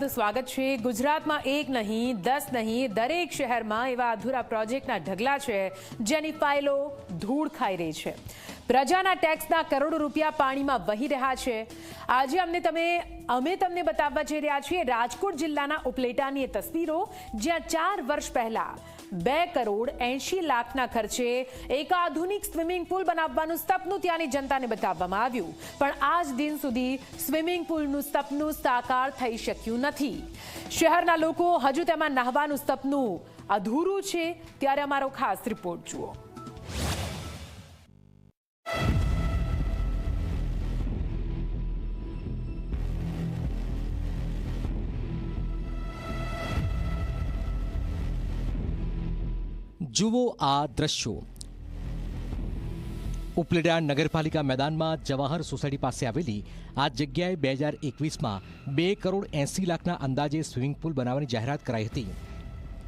આપનું સ્વાગત છે. ગુજરાતમાં એક નહીં, દસ નહીં, દરેક શહેરમાં એવા અધૂરા પ્રોજેક્ટના ઢગલા છે જેની ફાઇલો ધૂળ ખાઈ રહી છે. પ્રજાના ટેક્સના કરોડો રૂપિયા પાણીમાં વહી રહ્યા છે. આજે અમને તમે, અમે તમને બતાવવા જઈ રહ્યા છીએ રાજકોટ જિલ્લાના ઉપલેટાની તસવીરો જ્યાં ચાર વર્ષ પહેલા બે કરોડ એંશી લાખના ખર્ચે એક આધુનિક સ્વિમિંગ પુલ બનાવવાનું સપનું ત્યાંની જનતાને બતાવવામાં આવ્યું. પણ આજ દિન સુધી સ્વિમિંગ પુલનું સપનું સાકાર થઈ શક્યું નથી. શહેરના લોકો હજુ તેમાં નહાવાનું સપનું અધૂરું છે. ત્યારે અમારો ખાસ રિપોર્ટ જુઓ. જુઓ આ દ્રશ્યો. ઉપલેટા નગરપાલિકા મેદાનમાં જવાહર સોસાયટી પાસે આવેલી આ જગ્યાએ બે હજાર એકવીસમાં બે કરોડ એંસી લાખના અંદાજે સ્વિમિંગ પુલ બનાવવાની જાહેરાત કરાઈ હતી.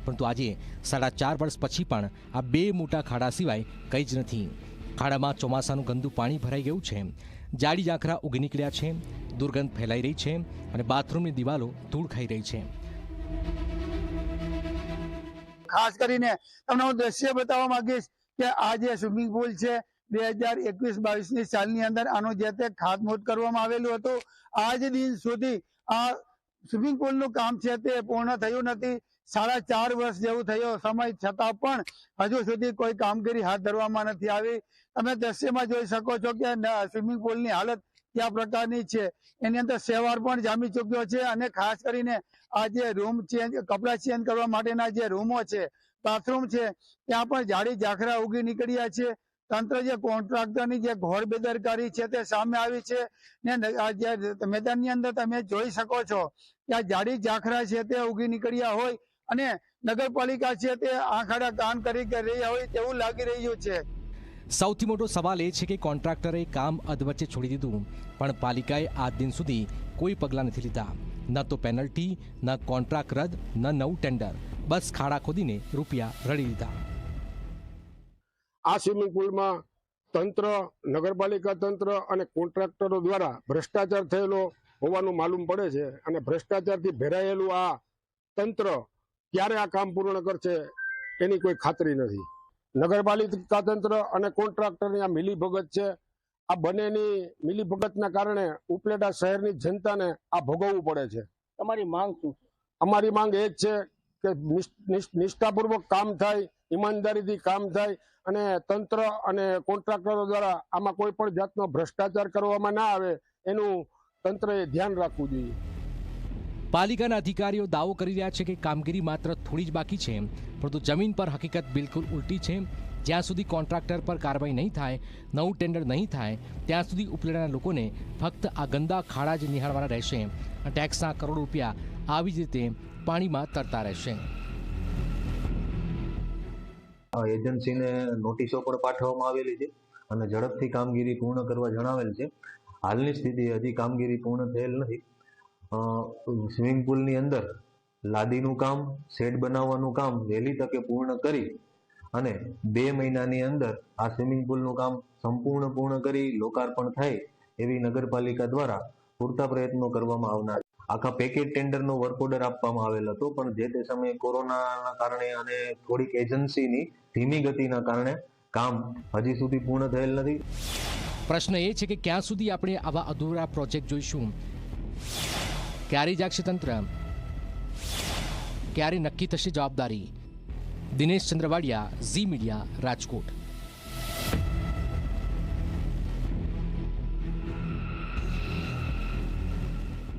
પરંતુ આજે સાડા ચાર વર્ષ પછી પણ આ બે મોટા ખાડા સિવાય કંઈ જ નથી. ખાડામાં ચોમાસાનું ગંદુ પાણી ભરાઈ ગયું છે. જાડી ઝાંખરા ઉગી નીકળ્યા છે. દુર્ગંધ ફેલાઈ રહી છે અને બાથરૂમની દિવાલો ધૂળ ખાઈ રહી છે. ખાસ કરીને તમને હું દ્રશ્ય બતાવવા માંગીશ કે આ જે સ્વિમિંગ પુલ છે, બે હજાર એકવીસ બાવીસની સાલની અંદર આનું જે તે ખાતમુહૂર્ત કરવામાં આવેલું હતું. આજ દિન સુધી આ સ્વિમિંગ પુલનું કામ છે તે પૂર્ણ થયું નથી. સાડા ચાર વર્ષ જેવું થયો. સમય છતાં પણ હજુ સુધી કોઈ કામગીરી હાથ ધરવામાં નથી આવી. તમે દ્રશ્યમાં જોઈ શકો છો કે સ્વિમિંગ પુલની હાલત કયા પ્રકારની છે? એની અંદર સેવાર પણ જામી ચૂક્યો છે અને ખાસ કરીને આ જે રૂમ ચેન્જ, કપડાં ચેન્જ કરવા માટેના જે રૂમો છે, બાથરૂમ છે, ત્યાં પણ જાડી ઝાખરા ઉગી નીકળ્યા છે. તંત્ર જે કોન્ટ્રાક્ટરની જે ઘોર બેદરકારી છે તે સામે આવી છે ને મેદાનની અંદર તમે જોઈ શકો છો કે આ જાડી ઝાખરા છે તે ઉગી નીકળ્યા હોય અને નગરપાલિકા છે તે આંખાડા કાન કરી રહ્યા હોય તેવું લાગી રહ્યું છે. સૌથી મોટો સવાલ એ છે કે કોન્ટ્રાક્ટરે કામ અધવચ્ચે છોડી દીધું, પણ પાલિકાએ આ દિન સુધી કોઈ પગલાં નથી લીધા. ન તો પેનલ્ટી, ન કોન્ટ્રાક્ટ રદ, ન નવું ટેન્ડર. બસ ખાડા ખોદીને રૂપિયા રડી લીધા. આ સ્વિમિંગ પુલમાં તંત્ર, નગરપાલિકા તંત્ર અને કોન્ટ્રાક્ટરો દ્વારા ભ્રષ્ટાચાર થયેલો હોવાનું માલુમ પડે છે અને ભ્રષ્ટાચારથી ભેરાયેલું આ તંત્ર ક્યારે આ કામ પૂર્ણ કરશે એની કોઈ ખાતરી નથી. નગરપાલિકા તંત્ર અને કોન્ટ્રાક્ટરની આ મિલીભગત છે. આ બંનેની મિલીભગતના કારણે ઉપલેટા શહેરની જનતાને આ ભોગવવું પડે છે. તમારી માંગ શું અમારી માંગ એ જ છે કે નિષ્- નિષ્- નિષ્ઠાપૂર્વક કામ થાય ઈમાનદારીથી કામ થાય અને તંત્ર અને કોન્ટ્રાક્ટરો દ્વારા આમાં કોઈ પણ જાતનો ભ્રષ્ટાચાર કરવામાં ના આવે એનું તંત્રએ ધ્યાન રાખવું જોઈએ. પાલિકાના અધિકારીઓ દાવો કરી રહ્યા છે કે કામગીરી માત્ર થોડી જ બાકી છે, પરંતુ જમીન પર હકીકત બિલકુલ ઉલટી છે. જ્યાં સુધી કોન્ટ્રાક્ટર પર કાર્યવાહી નહીં થાય, નવું ટેન્ડર નહીં થાય, ત્યાં સુધી ઉપલેટાના લોકોને ફક્ત આ ગંદા ખાડા જ નિહાળવાના રહેશે અને ટેક્સના કરોડો રૂપિયા આવી જ રીતે પાણીમાં તરતા રહેશે. એજન્સીને નોટિસો પણ પાઠવવામાં આવેલી છે અને ઝડપથી કામગીરી પૂર્ણ કરવા જણાવેલ છે. હાલની સ્થિતિ હજી કામગીરી પૂર્ણ થયેલ નથી. સ્વિમિંગ પુલની અંદર લાદીનું કામ શેડ બનાવવાનું કામ, વહેલી તકે પૂર્ણ કરી અને બે મહિનાની અંદર આ સ્વિમિંગ પુલનું કામ સંપૂર્ણ પૂર્ણ કરી લોકાર્પણ થાય એવી નગરપાલિકા દ્વારા પૂરતા પ્રયત્નો કરવામાં આવનાર આખા પેકેજ ટેન્ડરનો વર્ક ઓર્ડર આપવામાં આવેલ હતો, પણ જે તે સમયે કોરોનાના કારણે અને થોડીક એજન્સીની ધીમી ગતિના કારણે કામ હજી સુધી પૂર્ણ થયેલ નથી. પ્રશ્ન એ છે કે ક્યાં સુધી આપણે આવા અધૂરા પ્રોજેક્ટ જોઈશું? ક્યારે જાગશે તંત્ર? ક્યારે નક્કી થશે જવાબદારી? Dinesh Chandravadiya Zee Media Rajkot.